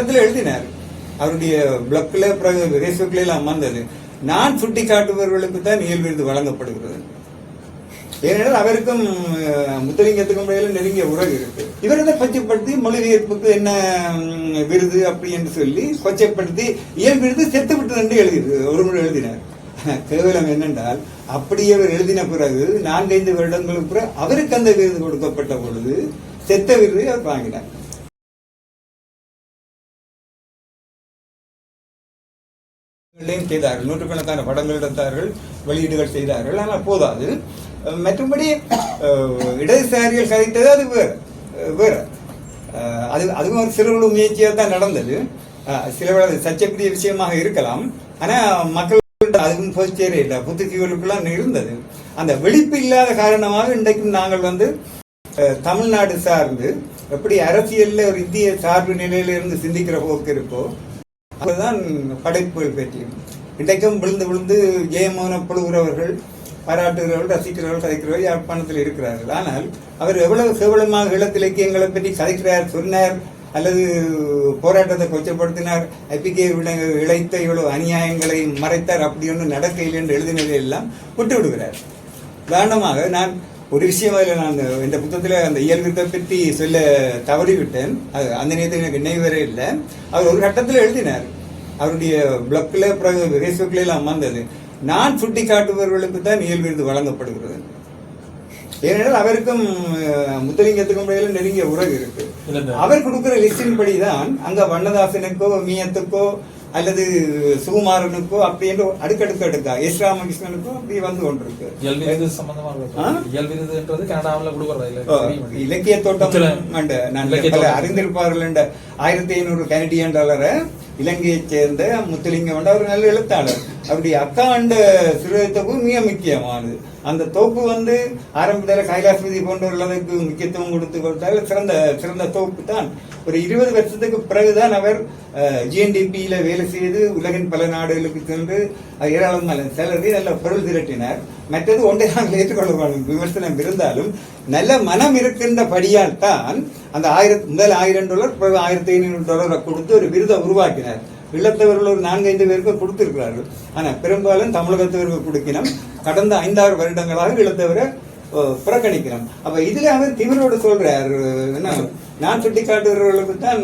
இடத்துல எழுதினார். அவருடைய பிளக்ல ஃபேஸ்புக்ல எல்லாம் அமர்ந்தது. நான் சுட்டி காட்டுபவர்களுக்கு தான் இயல் விருது வழங்கப்படுகிறது. ஏனென்றால் அவருக்கும் முத்தலிங்கத்துக்கும் இடையில நெருங்கிய உறவு இருக்கு. இவர் இதை கொச்சைப்படுத்தி மொழிபெயர்ப்புக்கு என்ன விருது அப்படி என்று சொல்லி கொச்சைப்படுத்தி இயல் விருது செத்து விட்டு என்று எழுதி ஒரு முறை எழுதினார். கேவலம் என்னென்றால் அப்படி அவர் எழுதின பிறகு நான்கைந்து வருடங்களுக்கு பிறகு அவருக்கு அந்த விருது கொடுக்கப்பட்ட பொழுது செத்த விருது அவர் வாங்கினார். செய்தார்கள். நூற்றுக்கணக்கான படங்கள் எடுத்தார்கள். வெளியீடுகள் செய்தார்கள். ஆனால் போதாது. மற்றபடி இடதுசாரிகள் கதைத்தது அது வேறு. வேறு. அது அதுவும் ஒரு சிறுவர்கள் முயற்சியாக தான் நடந்தது. சில அது சர்ச்சைக்குரிய விஷயமாக இருக்கலாம். ஆனால் மக்கள் அதுவும் போச்சேரே இல்லை. புத்துக்கிகளுக்குலாம் இருந்தது. அந்த வெளிப்பு இல்லாத காரணமாக இன்றைக்கும் நாங்கள் வந்து தமிழ்நாடு சார்ந்து எப்படி அரசியலில் ஒரு இந்திய சார்பு நிலையிலிருந்து சிந்திக்கிற போக்கு இருக்கோ அப்போதான் படைப்புகள் பற்றியும் இன்றைக்கும் விழுந்து விழுந்து ஜெயமோகன புழுகிறவர்கள் பாராட்டுகிறவர்கள் ரசிக்கிறவர்கள் கதைக்கிறவர்கள் யாழ்ப்பாணத்தில் இருக்கிறார்கள். ஆனால் அவர் எவ்வளவு கேவலமாக ஈழத்து இலக்கியங்களை பற்றி கதைக்கிறார் சொன்னார் அல்லது போராட்டத்தை கொச்சப்படுத்தினார் ஐபிகே இழைத்த இவ்வளவு அநியாயங்களை மறைத்தார் அப்படி ஒன்றும் நடக்கையில் என்று எழுதினதை எல்லாம் விட்டு விடுகிறார் உதாரணமாக நான் ஒரு விஷயம் அதில் நான் இந்த புத்தகத்தில் அந்த இயல்பத்தை பற்றி சொல்ல தவறிவிட்டேன். அது அந்த நேரத்தில் எனக்கு நினைவு வர இல்லை. அவர் ஒரு கட்டத்தில் எழுதினார். அவருடைய பிளக்ல ஃபேஸ்புக்ல எல்லாம் வந்தது நான் சுட்டி காட்டுபவர்களுக்கு தான் இயல் விருது வழங்கப்படுகிறது. ஏனென்றால் அவருக்கும் முத்தலிங்கத்துக்கும் இடையில நெருங்கிய உறவு இருக்கு. அவர் கொடுக்கிற லிஸ்டின் படிதான் அங்க வண்ணதாசனுக்கோ மீயத்துக்கோ அல்லது சுகுமாரனுக்கோ அப்படி என்று அடுக்கடுக்கு அடுக்கா எஸ் ராமகிருஷ்ணனுக்கோ அப்படி வந்து கொண்டிருக்கு. இலக்கிய தோட்டம். அறிந்திருப்பார்கள் என்ற ஆயிரத்தி ஐநூறு கனடியன் டாலரை இலங்கையைச் சேர்ந்த முத்துலிங்கம் என்ற ஒரு நல்ல எழுத்தாளர் அப்படி அக்கா அண்ட சிறுத்தொகு மிக முக்கியமானது. அந்த தொகுப்பு வந்து ஆரம்பத்தில் கைலாசபதி போன்றவர்களுக்கு முக்கியத்துவம் கொடுத்து கொடுத்தால் சிறந்த சிறந்த தொகுப்பு தான். ஒரு இருபது வருஷத்துக்கு பிறகுதான் அவர் ஜிஎன்டிபியில் வேலை செய்து உலகின் பல நாடுகளுக்கு சென்று ஏராளமான சேலரி நல்ல பொருள் திரட்டினார். மற்றது ஒன்றை நாங்கள் ஏற்றுக்கொள்ள விமர்சனம் இருந்தாலும் நல்ல மனம் இருக்கின்ற படியால் தான் அந்த ஆயிரத்தி முதல் ஆயிரம் டாலர் பிறகு ஆயிரத்தி ஐநூறு டாலரை கொடுத்து ஒரு விருதை உருவாக்கினார். ஈழத்தவர்கள் ஒரு நான்கைந்து பேருக்கு கொடுத்திருக்கிறார்கள். ஆனா பெரும்பாலும் தமிழகத்தவருக்கு கொடுக்கணும் கடந்த ஐந்தாறு வருடங்களாக ஈழத்தவரை அஹ், புறக்கணிக்கிறோம் அப்ப இதுல அவர் திமிரோடு சொல்றார் என்ன நான் சுட்டிக்காட்டுகிறவர்களுக்கு தான்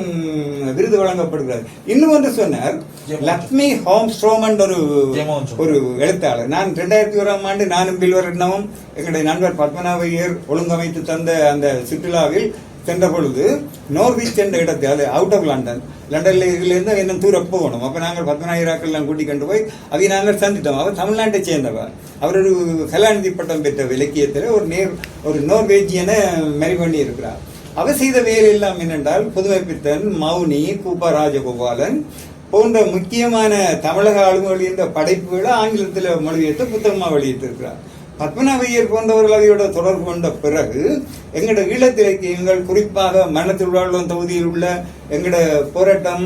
விருது வழங்கப்படுகிறார். இன்னும் ஒன்று சொன்னார் லக்ஷ்மி ஹோம் ஸ்ட்ரோமன் ஒரு. ஒரு எழுத்தாளர். நான் ரெண்டாயிரத்தி ஓராம் ஆண்டு நானும் பில்வரட்னமும் எங்களுடைய நண்பர் பத்மநாபையர் ஒழுங்கமைத்து தந்த அந்த சுற்றுலாவில் சென்ற பொழுது நோர்விச் சென்ற இடத்தை அது அவுட் ஆஃப் லண்டன் லண்டன்ல இருந்து இன்னும் தூரம் போகணும். அப்போ நாங்கள் பத்மநாயகராக்கள்லாம் கூட்டி கொண்டு போய் அதை நாங்கள் சந்தித்தோம். அவர் தமிழ்நாட்டை சேர்ந்தவர். அவர் ஒரு கலாநிதி பட்டம் பெற்ற இலக்கியத்தில் ஒரு நேர் ஒரு நோர்வேஜியனை மறி பண்ணி இருக்கிறார் அவர் செய்த வேலை எல்லாம் என்னென்றால் புதுமை பித்தன் மௌனி கூப்பா ராஜகோபாலன் போன்ற முக்கியமான தமிழக ஆளுமொழியின் படைப்புகளை ஆங்கிலத்தில் மொழிபெயர்த்து புத்தகமாக வெளியிட்டிருக்கிறார். பத்மநாபையர் போன்றவர்கள் அவையோட தொடர்பு கொண்ட பிறகு எங்களோட ஈழத்திலக்கியங்கள் குறிப்பாக மரணத்தில் தொகுதியில் உள்ள எங்களோட போராட்டம்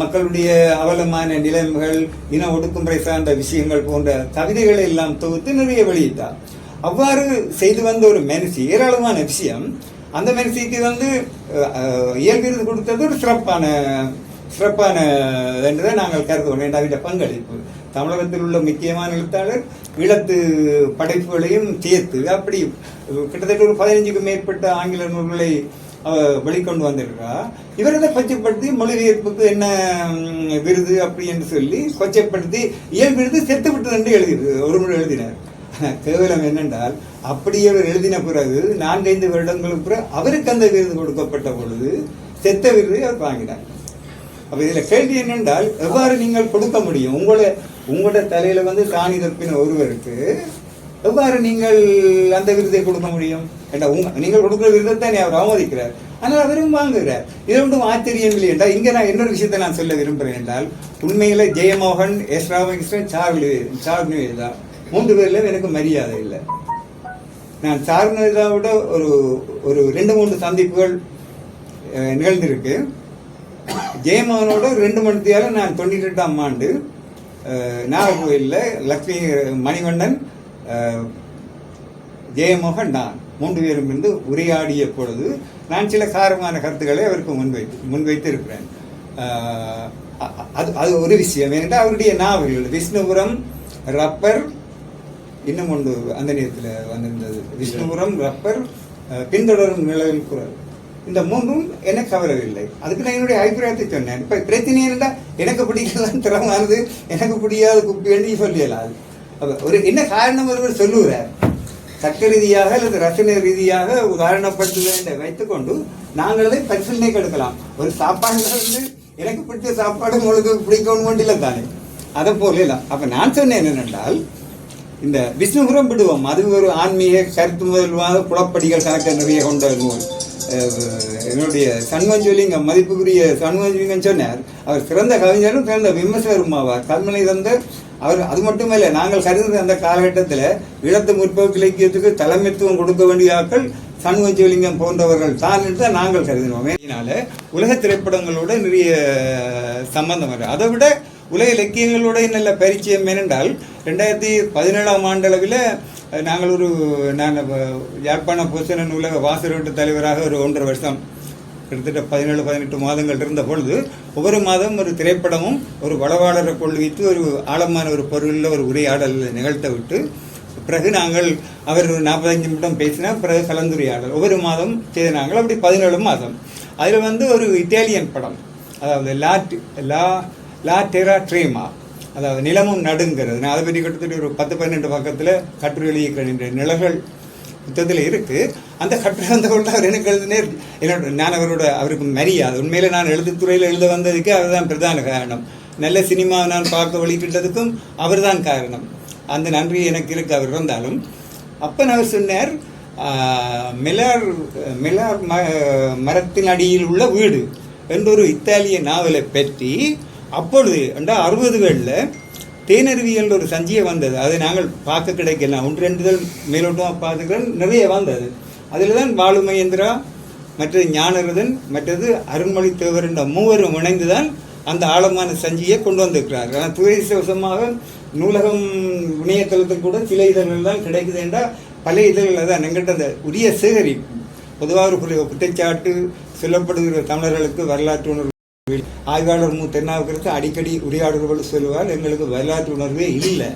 மக்களுடைய அவலமான நிலைமைகள் இன ஒடுக்குமுறை சார்ந்த விஷயங்கள் போன்ற கவிதைகளை எல்லாம் தொகுத்து நிறைய வெளியிட்டார். அவ்வாறு செய்து வந்த ஒரு மனுஷி ஏராளமான விஷயம். அந்த மனுஷிக்கு வந்து இயல் விருது கொடுத்தது ஒரு சிறப்பான சிறப்பான என்றதை நாங்கள் கருதுவோம். வேண்டாம் பங்களிப்பு. தமிழகத்தில் உள்ள முக்கியமான எழுத்தாளர் ஈழத்து படைப்புகளையும் சேர்த்து அப்படி கிட்டத்தட்ட ஒரு பதினஞ்சுக்கும் மேற்பட்ட ஆங்கில நூல்களை வெளிக்கொண்டு வந்திருக்கா இவரதை கொச்சைப்படுத்தி மொழிபெயர்ப்புக்கு என்ன விருது அப்படி என்று சொல்லி கொச்சைப்படுத்தி இயல் விருது செத்து விட்டது என்று எழுதியது ஒரு முறை எழுதினார். கேவலம் என்னென்றால் அப்படி அவர் எழுதின பிறகு நான்கைந்து வருடங்களுக்கு பிறகு அவருக்கு அந்த விருது கொடுக்கப்பட்ட பொழுது செத்த விருதை அவர் வாங்கினார். அப்ப இதுல கேள்வி என்னென்றால் எவ்வாறு நீங்கள் கொடுக்க முடியும்? உங்களை உங்களோட தலையில வந்து சாணி தப்பின ஒருவருக்கு எவ்வாறு நீங்கள் அந்த விருதை கொடுக்க முடியும்? ஏண்டா உங்க நீங்கள் கொடுக்குற விருதத்தை அவர் அவமதிக்கிறார். ஆனால் அவரும் வாங்குகிறார். இது ஒன்றும் ஆச்சரியம் இல்லை என்றால் இங்கே நான் இன்னொரு விஷயத்தை நான் சொல்ல விரும்புகிறேன் என்றால் உண்மையில் ஜெயமோகன் எஸ். ராமகிருஷ்ணன் சார்லி சார்னு தான் மூன்று பேரில் எனக்கு மரியாதை இல்லை. நான் சார்னதாவோட ஒரு ஒரு ரெண்டு மூன்று சந்திப்புகள் நிகழ்ந்திருக்கு. ஜெயமோகனோட ரெண்டு ரெண்டு மணித்தியால நான் தொண்ணூற்றி எட்டாம் ஆண்டு நாகர்கோயிலில் லக்ஷ்மி மணிவண்ணன் ஜெயமோகன் நான் மூன்று பேரும் இருந்து உரையாடிய பொழுது நான் சில காரமான கருத்துக்களை அவருக்கு முன்வைத்து முன்வைத்து இருக்கிறேன் அது அது ஒரு விஷயம். ஏனென்றால் அவருடைய நாவல்கள் விஷ்ணுபுரம் ரப்பர் இன்னும் ஒன்று அந்த நேரத்தில் வந்திருந்தது. விஷ்ணுபுரம் ரப்பர் பின்தொடரும் நிலவில் குரல். இந்த மூன்றும் எனக்கு கவரவில்லை. அதுக்கு நான் என்னுடைய அபிப்பிராயத்தை சொன்னேன். இப்போ பிரச்சனை இருந்தால் எனக்கு பிடிக்கலாம் திறமானது எனக்கு பிடிக்காத குப்பி சொல்லலாம் சொல்லிடலாம் அப்போ ஒரு என்ன காரணம் ஒருவர் சொல்லுகிறார் தர்க்க ரீதியாக அல்லது ரசனை ரீதியாக உதாரணப்படுத்துவேன் வைத்துக்கொண்டு நாங்கள் அதை பரிசீலனை எடுக்கலாம் ஒரு சாப்பாடு வந்து எனக்கு பிடிச்ச சாப்பாடு உங்களுக்கு பிடிக்கணும் இல்லை தானே. அதை போல இல்லை. அப்போ நான் சொன்னேன் என்னென்றால் இந்த விஷ்ணுபுரம் விடுவோம் அது ஒரு ஆன்மீக கருத்து முதல்வாத குளப்படிகள் கணக்கு நிறைய கொண்ட நூல் என்னுடைய சண்மஞ்சொலிங்க மதிப்புக்குரிய சண்மஞ்சொலிங்கன்னு சொன்னார். அவர் சிறந்த கவிஞரும் சிறந்த விமர்சகரும் ஆவார் கல்மனை தந்த அவர் அது மட்டுமல்ல நாங்கள் கருதுகிற அந்த காலகட்டத்தில் இடத்து முற்போக்கு இலக்கியத்துக்கு தலைமைத்துவம் கொடுக்க வேண்டிய ஆட்கள் சண்முகஜோலிங்கம் போன்றவர்கள் தான் என்று தான் நாங்கள் கருதினோம். அதனால உலக திரைப்படங்களோட நிறைய சம்பந்தம் அதை விட உலக இலக்கியங்களுடைய நல்ல பரிச்சயம் ஏனென்றால் ரெண்டாயிரத்தி பதினேழாம் ஆண்டளவில் நாங்கள் ஒரு நான் யாழ்ப்பாண பொசனன் உலக வாசரோட்டு தலைவராக ஒரு ஒன்றரை வருஷம் கிட்டத்தட்ட பதினேழு பதினெட்டு மாதங்கள் இருந்த பொழுது ஒவ்வொரு மாதம் ஒரு திரைப்படமும் ஒரு வளவாளரை கொள்வித்து ஒரு ஆழமான ஒரு பொருளில் ஒரு உரையாடல் நிகழ்த்த விட்டு பிறகு நாங்கள் அவர் ஒரு நாற்பத்தஞ்சு நிமிடம் பேசினா பிறகு கலந்துரையாடல். ஒவ்வொரு மாதம் செய்த நாங்கள் அப்படி பதினேழு மாதம். அதில் வந்து ஒரு இத்தாலியன் படம் அதாவது லா லா லா டெரா ட்ரீமா அதாவது நிலமும் நடுங்கிறது. நான் அதை பற்றி கிட்டத்தட்ட ஒரு பத்து பன்னெண்டு பக்கத்தில் கட்டுரை எழுதியிருக்கிறேன் நிலங்கள் புத்தகத்தில் இருக்குது அந்த கட்டுரை வந்த கொண்டு அவர் எனக்கு எழுதினே என்னோட நான் அவரோட அவருக்கு மரியாதை உண்மையில் நான் எழுத்துத்துறையில் எழுத வந்ததுக்கு அவர் தான் பிரதான காரணம். நல்ல சினிமா நான் பார்க்க வழிகிட்டதுக்கும் அவர் தான் காரணம். அந்த நன்றி எனக்கு இருக்கு அவர் இருந்தாலும். அப்போ அவர் சொன்னார் மிலார் மிலார் ம மரத்தின் அடியில் உள்ள வீடு என்றொரு இத்தாலிய நாவலை பற்றி அப்பொழுது ரெண்டா அறுபதுகளில் தேனருவியல் ஒரு சஞ்சியை வந்தது. அதை நாங்கள் பார்க்க கிடைக்கல ஒன்று ரெண்டுதல் மேலோட்டமாக பார்த்துக்கிறேன் நிறைய வந்தது. அதில் தான் பாலு மகேந்திரா மற்றது ஞானரதன் மற்றது அருண்மொழி தேவர் என்ற மூவரும் இணைந்து தான் அந்த ஆழமான சஞ்சியை கொண்டு வந்திருக்கிறார் ஆனால் துரதிசவசமாக நூலகம் இணையதளத்தில் கூட சில இதழ்கள் தான் கிடைக்குது என்றால் பல இதழ்கள் தான் எங்கிட்ட அந்த உரிய சேகரிப்பு பொதுவாக ஒரு குறை- குற்றச்சாட்டு சொல்லப்படுகிற தமிழர்களுக்கு வரலாற்று உணர்வு ஆய்வாளர் மு தென்னாவுக்கரசு அடிக்கடி உரையாடுறவர்கள் சொல்லுவார் எங்களுக்கு வரலாற்று உணர்வே இல்லை.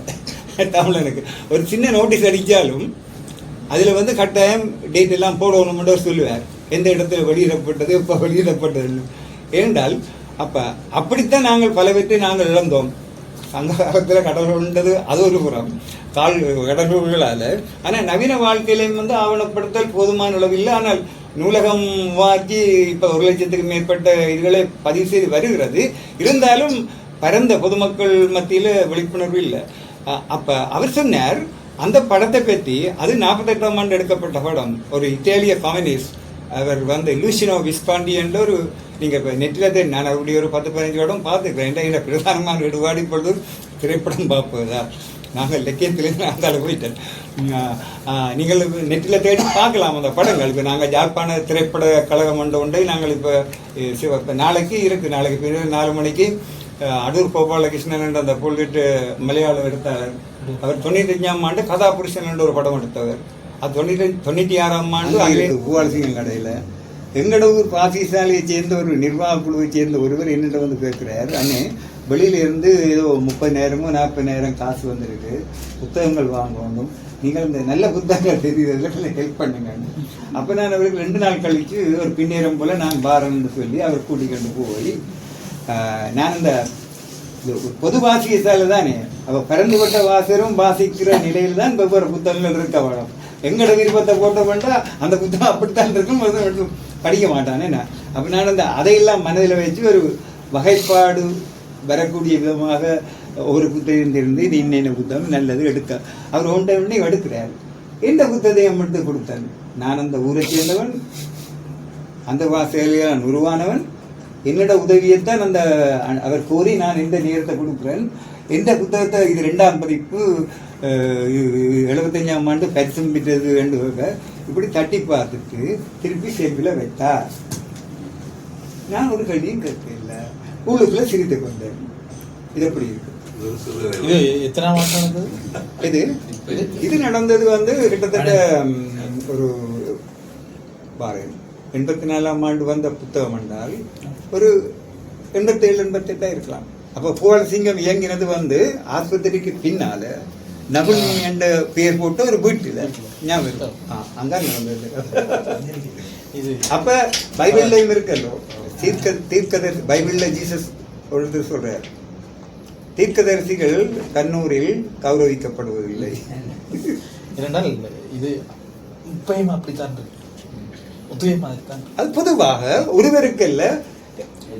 தமிழனுக்கு. ஒரு சின்ன நோட்டீஸ் அடித்தாலும் அதில் வந்து கட்டாயம் டேட் எல்லாம் போடணும்ன்ற சொல்லுவார். எந்த இடத்துல வெளியிடப்பட்டது இப்போ வெளியிடப்பட்டதுன்னு. ஏனென்றால் அப்போ அப்படித்தான் நாங்கள் பலவற்றை நாங்கள் இழந்தோம். சங்க காலத்தில் கடல் உண்டது அது ஒரு புறம். கால் கடல்களால் ஆனால் நவீன வாழ்க்கையிலையும் வந்து ஆவணப்படுத்தல் போதுமான அளவில் ஆனால் நூலகம் வாக்கி இப்போ ஒரு லட்சத்துக்கு மேற்பட்ட இதுகளை பதிவு செய்து வருகிறது. இருந்தாலும் பரந்த பொதுமக்கள் மத்தியில் விழிப்புணர்வு இல்லை. அப்போ அவர் சொன்னார் அந்த படத்தை பற்றி அது நாற்பத்தெட்டாம் ஆண்டு எடுக்கப்பட்ட படம். ஒரு இத்தாலிய காமினிஸ்ட் அவர் வந்து லூசினோ விஸ்பாண்டி என்ற ஒரு நீங்கள் இப்போ நெட்டில் தான் நான் அவருடைய ஒரு பத்து பதினஞ்சு படம் பார்த்துக்கிறேன். என்ற இந்த பிரதானமான ஈடுபாடு இப்பொழுது திரைப்படம் பார்ப்பதா? நாங்கள் இலக்கியத்திலேருந்து அந்த அந்தால போயிட்டேன் நீங்கள் நெட்டில் தேடி பார்க்கலாம் அந்த படங்கள். இப்போ நாங்கள் ஜாழ்ப்பாண திரைப்பட கழகம் என்ற ஒன்றை நாங்கள் இப்போ நாளைக்கு இருக்குது நாளைக்கு பிறகு நாலு மணிக்கு அடூர் கோபாலகிருஷ்ணன் என்ற அந்த புல்லிட்டு மலையாளம் எடுத்தார். அவர் தொண்ணூத்தஞ்சாம் ஆண்டு கதாபுருஷன் என்ற ஒரு படம் எடுத்தவர். அது தொண்ணூற்றி தொண்ணூற்றி ஆறாம் ஆண்டு பூவாலசிங்கம் கடையில். எங்களோட ஊர் பாசிசாலையை சேர்ந்த ஒரு நிர்வாக குழுவை சேர்ந்த ஒருவர் என்னிட்ட வந்து கேட்குறாரு. அண்ணே வெளியில இருந்து ஏதோ முப்பது நேரமோ நாற்பது நேரம் காசு வந்திருக்கு. புத்தகங்கள் வாங்கணும் நீங்கள் இந்த நல்ல புத்தகங்கள் தெரியுறதுல ஹெல்ப் பண்ணுங்க. அப்போ நான் அவருக்கு ரெண்டு நாள் கழித்து ஒரு பின்னேறம் போல் நான் பாரம்னு சொல்லி அவர் கூட்டிக்கொண்டு போய் நான் இந்த இது பொது வாசியத்தால தானே. அவ பரந்துபட்ட வாசரும் வாசிக்கிற நிலையில் தான் வெவ்வேறு புத்தகங்கள் இருக்க வேணும் எங்களோட விருப்பத்தை போட்ட வேண்டா அந்த புத்தகம் அப்படித்தான் இருக்கும் படிக்க மாட்டானே நான். அப்போ நான் அந்த அதையெல்லாம் மனதில் வச்சு ஒரு வகைப்பாடு வரக்கூடிய விதமாக ஒரு புத்தகத்திலிருந்து நீ இது இன்னென்ன புத்தகம் நல்லது எடுக்க. அவர் ஒன்றை ஒன்றே எடுக்கிறார். எந்த புத்தகத்தையும் மட்டும் கொடுத்தார் நான் அந்த ஊரை சேர்ந்தவன் அந்த வாசலில் நான் உருவானவன். என்னோட உதவியைத்தான் அந்த அவர் கோரி நான் இந்த நேரத்தை கொடுக்குறேன். எந்த புத்தகத்தை இது ரெண்டாம் பதிப்பு எழுபத்தஞ்சாம் ஆண்டு பரிசம் பெற்றது என்று இப்படி தட்டி பார்த்துட்டு திருப்பி செல்வில் வைத்தார். நான் ஒரு கல்வியும் கற்கல உள்ளுக்குள்ள சிரித்து கொண்டேன். இது எப்படி இருக்கு? இது எத்தனாம் வருஷம் இது இது நடந்தது வந்து கிட்டத்தட்ட ஒரு பாரு எண்பத்தி நாலாம் ஆண்டு வந்த புத்தகம் என்றால் ஒரு எண்பத்தி ஏழு எண்பத்தெட்டா இருக்கலாம். அப்போ பூவலசிங்கம் இயங்கினது வந்து ஆஸ்பத்திரிக்கு பின்னால நகுனி என்ற பெயர் போட்டு ஒரு வீட்டுல ஞாபகம் இருக்கும். ஆ, அதான் நடந்தது. இது அப்ப பைபிள்லயும் இருக்கல்லோ தீர்க்க தீர்க்கதர் பைபிள்ல ஜீசஸ் பொழுது சொல்றார். தீர்க்கதரிசிகள் கண்ணூரில் கௌரவிக்கப்படுவதில்லை. இரண்டால் இது இப்பயும் அப்படித்தான் இருக்கு. அது பொதுவாக ஒருவருக்கல்ல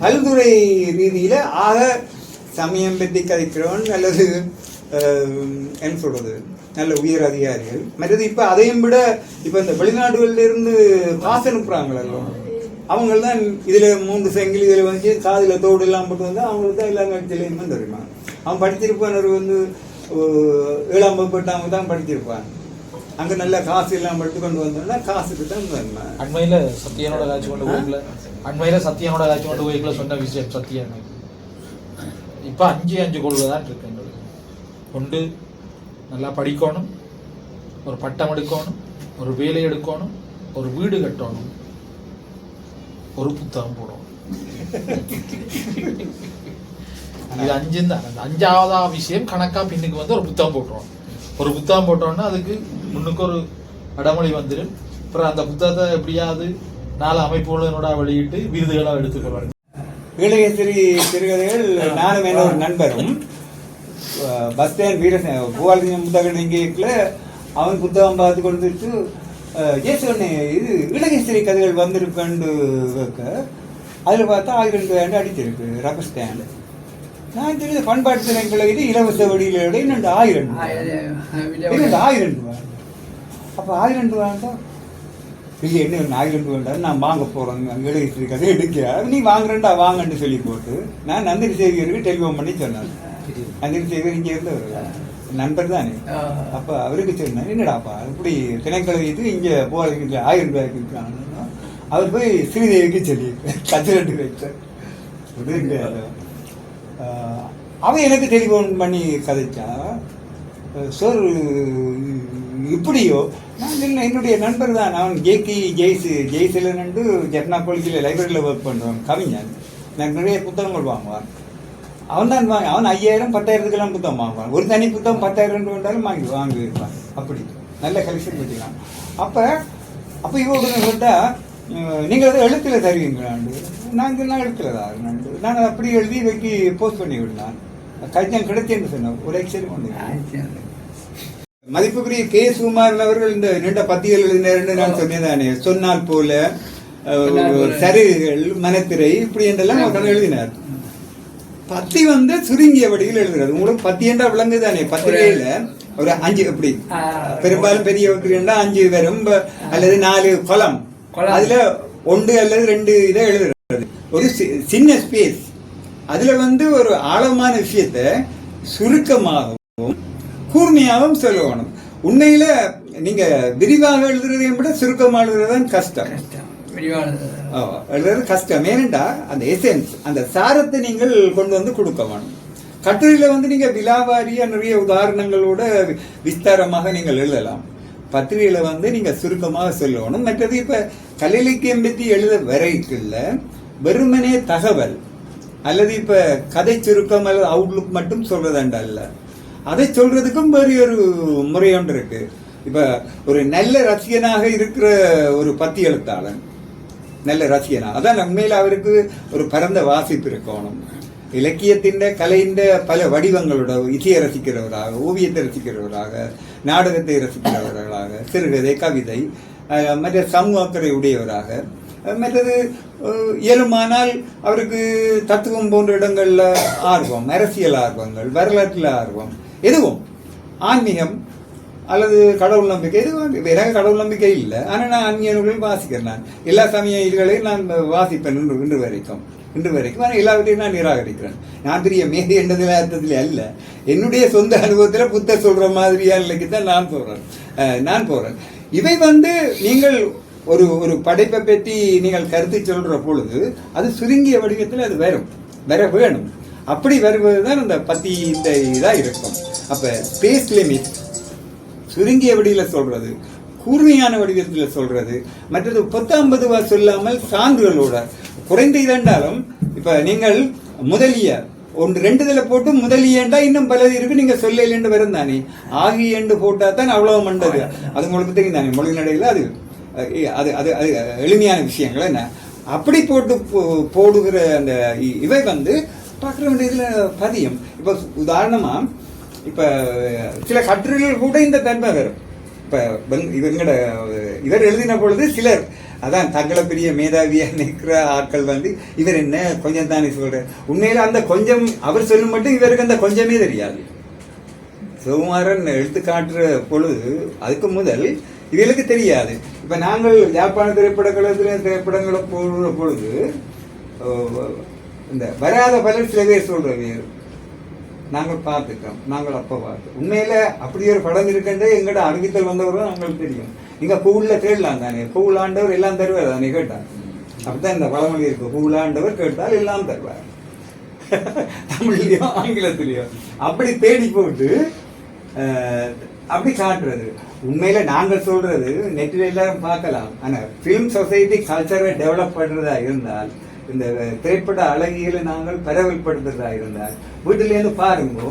பல்துறை ரீதியில ஆக சமயம் பற்றி கதைக்கிறவன் அல்லது என்ன சொல்றது? நல்ல உயர் அதிகாரிகள். மற்றது இப்ப அதையும் விட இப்ப இந்த வெளிநாடுகள்ல இருந்து காசு அனுப்புறாங்களோ அவங்க தான் இதுல மூன்று செங்கில் இதுல வந்து காதுல தோடு எல்லாம் போட்டு வந்து அவங்களுக்கு தான் எல்லா கட்சியிலையும் தெரியுமா அவன் படிச்சிருப்பான் ஒரு வந்து ஏழாம் வகுப்பு எட்டாம் தான் படிச்சிருப்பான் அங்க நல்ல காசு எல்லாம் பட்டு கொண்டு வந்தோம்னா காசுக்கு தான் நன்மை அண்மையில சத்தியனோட காட்சி கொண்டு போய்க்கல அண்மையில சத்தியனோட காட்சி கொண்டு போய்க்கல சொன்ன விஷயம் சத்தியன் இப்ப அஞ்சு அஞ்சு கொள்கை தான் இருக்கு எங்களுக்கு ஒன்று நல்லா படிக்கணும் ஒரு பட்டம் எடுக்கணும் ஒரு வேலை எடுக்கணும் ஒரு வீடு கட்டணும் ஒரு புத்தகம் போடணும். இது அஞ்சு தான். அந்த அஞ்சாவதா விஷயம் கணக்கா பின்னுக்கு வந்து ஒரு புத்தகம் போட்டுருவோம் ஒரு புத்தகம் போட்டோம்னா அதுக்கு முன்னுக்கு ஒரு அடமொழி வந்துடும் அப்புறம் அந்த புத்தகத்தை எப்படியாவது நாலு அமைப்புகளோட வெளியிட்டு விருதுகளாக எடுத்துக்கொள்வாங்க. ஈழகேசரி சிறுகதைகள் நானும் என்ன ஒரு நண்பரும் பஸ் ஸ்டாண்ட் வீர பூவாலிங்கம் புத்தகம் இங்கேக்குள்ள அவன் புத்தகம் பார்த்து கொடுத்துட்டு ஏசு அண்ணே இது ஈழகேசரி கதைகள் வந்திருக்கண்டு வைக்க அதில் பார்த்தா ஆயிரம் ரூபாய் அடிச்சிருக்கு ரப்பர் ஸ்டாண்டு. நான் தெரியுது பண்பாட்டு திணைக்குள்ள இது இலவச வழியில் இன்னும் ஆயிரம் ரூபாய். இது ஆயிரம் ரூபாய். அப்போ ஆயிரம் ரூபாய் இது என்ன ஒரு ஆயிரம் ரூபாய் நான் வாங்க போறேன் அங்கே எழுதிட்டு கதை எடுக்க நீ வாங்குறேன்டா வாங்கன்னு சொல்லி போட்டு நான் நந்திரி சேவியருக்கு டெலிஃபோன் பண்ணி சொன்னேன் நந்திரி சேவியர் இங்கே இருந்தவர். நண்பர் தானே. அப்ப அவருக்கு சொன்னேன் என்னடாப்பா இப்படி திணைக்கள இது இங்க போகிறதுக்கு ஆயிரம் ரூபாய்க்கு இருக்காங்கன்னா அவர் போய் ஸ்ரீதேவிக்கு சொல்லி கச்சரட்டு ஆஹ், அவன் எனக்கு டெலிஃபோன் பண்ணி கதைச்சா சார் இப்படியோ? நான் இல்லை என்னுடைய நண்பர் தான். அவன் ஜேகி ஜெய்ஸ் ஜெய்சிலன்னு ஜெட்னா காலேஜில் லைப்ரரியில் ஒர்க் பண்ணுவான் கவிஞன். நான் நிறைய புத்தகங்கள் வாங்குவான். அவன் தான் வாங்க அவன் ஐயாயிரம் பத்தாயிரத்துக்கெல்லாம் புத்தகம் வாங்குவான். ஒரு தனி புத்தகம் பத்தாயிரம் வந்தாலும் வாங்கி வாங்கியிருப்பான் அப்படி. நல்ல கலெக்ஷன் வச்சுக்கலாம் அப்போ அப்போ இவங்க கேட்டா நீங்கள் அதை எழுத்தில் தருவீங்களாண்டு நான் எழுத்தில் தான் நான் அப்படி எழுதி வைக்கி போஸ்ட் பண்ணி விடலாம் கஜம் கிடைச்சேன்னு சொன்னேன். ஒரு எக்ஸல் கொண்டு மதிப்புக்குரிய கே. சுகுமாரன் அவர்கள் இந்த நீண்ட பத்திகள் எழுதினார்னு நான் சொன்னேதானே சொன்னால் போல. சரிகள் மனத்திரை இப்படி என்றெல்லாம் அவர் எழுதினார். பத்தி வந்து சுருங்கிய வடிவில் எழுதுறது உங்களுக்கு பத்தி என்றா விளங்குதானே பத்திரிகையில ஒரு அஞ்சு எப்படி. பெரும்பாலும் பெரிய என்றா அஞ்சு வரும். அல்லது நாலு கொலம். அதுல ஒன்று அல்லது ரெண்டு இதை எழுதுறது ஒரு சின்ன ஸ்பேஸ் அதுல வந்து ஒரு ஆழமான விஷயத்தை சுருக்கமாகவும் கூர்மையாகவும் சொல்லணும். உண்மையில நீங்க விரிவாக எழுதுறதையும் விட சுருக்கமாக எழுதுறது தான் கஷ்டம். எழுதுறது. கஷ்டம். ஏனென்றா அந்த எசென்ஸ் அந்த சாரத்தை நீங்கள் கொண்டு வந்து கொடுக்க வேணும். கட்டுரையில வந்து நீங்க விலாவாரியா நிறைய உதாரணங்களோட விஸ்தாரமாக நீங்கள் எழுதலாம். பத்திரிகையில வந்து நீங்க சுருக்கமாக சொல்லணும். மற்றது இப்ப கலிலக்கியம் பற்றி எழுத வரைக்குள்ள வெறுமனே தகவல். அல்லது இப்ப கதை சுருக்கம் அல்லது அவுட்லுக் மட்டும் சொல்றதாண்டா அல்ல அதை சொல்றதுக்கும் வேறு ஒரு முறை ஒன்று இருக்கு. இப்ப ஒரு நல்ல ரசிகனாக இருக்கிற ஒரு பத்தி எழுத்தாளன் நல்ல ரசிகனா அதான் உண்மையில் அவருக்கு ஒரு பரந்த வாசிப்பு இருக்கணும். இலக்கியத்தின் கலையின் பல வடிவங்களோட இசையை ரசிக்கிறவராக ஓவியத்தை ரசிக்கிறவராக நாடகத்தை ரசிக்கிறவர்களாக சிறுகதை கவிதை மற்ற சமூக உடையவராக மற்றது இயலுமானால் அவருக்கு தத்துவம் போன்ற இடங்களில் ஆர்வம் அரசியல் ஆர்வங்கள் வரலாற்றில் ஆர்வம் எதுவும். ஆன்மீகம் அல்லது கடவுள் நம்பிக்கை எதுவும் எனக்கு கடவுள் நம்பிக்கை இல்லை. ஆனால் நான் ஆன்மீக நூல்கள் வாசிக்கிறேன் நான். எல்லா சமய இதுகளையும் நான் வாசிப்பேன் இன்று இன்று வரைக்கும். இன்று வரைக்கும். ஆனால் எல்லாவற்றையும் நான் நிராகரிக்கிறேன். நான் பெரிய மேதை என்றதில் அர்த்தத்தில் அல்ல. என்னுடைய சொந்த அனுபவத்தில் புத்தர் சொல்கிற மாதிரியா இல்லைக்கு தான் நான் போகிறேன் நான் போகிறேன் இவை வந்து நீங்கள் ஒரு ஒரு படைப்பை பற்றி நீங்கள் கருத்து சொல்கிற பொழுது அது சுருங்கிய வடிவத்தில் அது வரும் வர வேணும். அப்படி வருவது தான் அந்த பத்தி இந்த இதாக இருக்கும். அப்போ ஸ்பேஸ் லிமிட் சுருங்கிய வடிவில் சொல்கிறது கூர்மையான வடிவத்தில் சொல்கிறது மற்றது பத்தாம்பது வா சொல்லாமல் சான்றுகளோட குறைந்த இதென்றாலும் இப்போ நீங்கள் முதலிய ஒன்று ரெண்டு இதில் போட்டு முதலியேண்டா இன்னும் பலது இருக்கு நீங்கள் சொல்லலேண்டு வரும் தானே. ஆகியண்டு போட்டால் தான் அவ்வளோ மண்டது. அது உங்களுக்கு தெரியும் தானே மொழி நடையில் அது அது அது அது எளிமையான விஷயங்கள் என்ன? அப்படி போட்டு போ- போடுகிற அந்த இ- இவை வந்து பார்க்குற வேண்டியதில் பதியும். இப்போ உதாரணமாக இப்போ சில கட்டுரைகள் கூட இந்த தன்மை வரும். இப்போ இவங்களோட இவர் எழுதின பொழுது சிலர் அதான் தங்களை பெரிய மேதாவியாக நிற்கிற ஆட்கள் வந்து இவர் என்ன கொஞ்சம் தானே சொல்கிறார் உண்மையில் அந்த கொஞ்சம் அவர் சொல்லும் மட்டும் இவருக்கு அந்த கொஞ்சமே தெரியாது. சிவகுமாரன் எழுத்து காட்டுற பொழுது அதுக்கு முதல் இவர்களுக்கு தெரியாது. இப்ப நாங்கள் யாழ்ப்பாண திரைப்பட கழகத்தில் திரைப்படங்களை போடுற பொழுது இந்த வராத பலன் சில பேர் சொல்றது நாங்கள் பார்த்துட்டோம். நாங்கள் அப்போ பார்த்தோம் உண்மையில அப்படி ஒரு படம் இருக்குன்றே எங்கட அறிவித்தல் வந்தவரும் நாங்களுக்கு தெரியும். நீங்கள் கூவுல தேடலாம் தானே. கூவுல எல்லாம் தருவார் தானே கேட்டார். அப்படிதான் இந்த பழமொழி இருக்கு. கூவுல ஆண்டவர் கேட்டால் எல்லாம் தருவார். தமிழ்லயோ ஆங்கிலத்திலயோ. அப்படி தேடி போட்டு அப்படி காட்டுறது. உண்மையில நாங்கள் சொல்றது நெட்டில் எல்லாரும் பார்க்கலாம். ஆனால் ஃபிலிம் சொசைட்டி கல்ச்சரை டெவலப் பண்றதா இருந்தால் இந்த திரைப்பட அழகியலை நாங்கள் பரவல்படுத்துறதா இருந்தால் வீட்டிலேருந்து பாருங்க